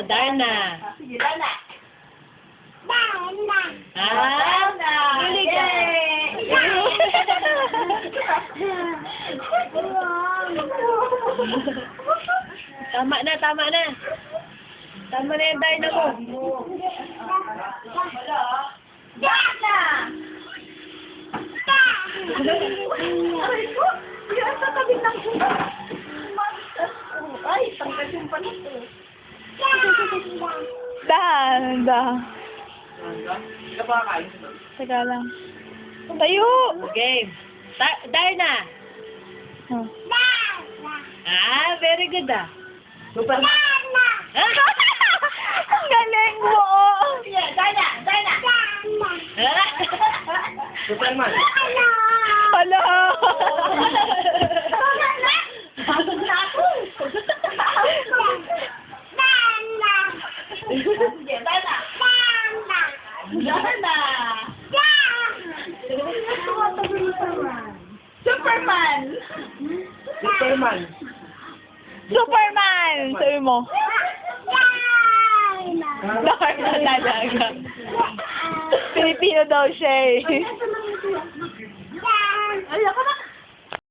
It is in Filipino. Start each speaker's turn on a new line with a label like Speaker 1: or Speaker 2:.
Speaker 1: Oh, Darna.
Speaker 2: Sige, Dana.
Speaker 1: Ah,
Speaker 2: Dana.
Speaker 1: huli ka. Tama na, tama na. Tama na yung Darna mo.
Speaker 2: Dana! Aray ko! Yan sa tabi ng Ay, tanggal yung palit eh.
Speaker 3: Dahan, dahan.
Speaker 4: Ka pa kakain.
Speaker 3: Teka lang. Tayo!
Speaker 1: Game. Da- Darna.
Speaker 3: Oh.
Speaker 1: Ah, very good ah.
Speaker 4: Super.
Speaker 1: Ah?
Speaker 3: Ang galing mo!
Speaker 2: Yeah, Dana! Dana!
Speaker 1: Ah?
Speaker 4: Superman.
Speaker 3: Hala!
Speaker 2: Bago na ako. Sige! Superman!
Speaker 4: Superman.
Speaker 3: Superman! Sabi mo. Darna talaga. Pilipino daw siya eh.
Speaker 2: Ay, ako na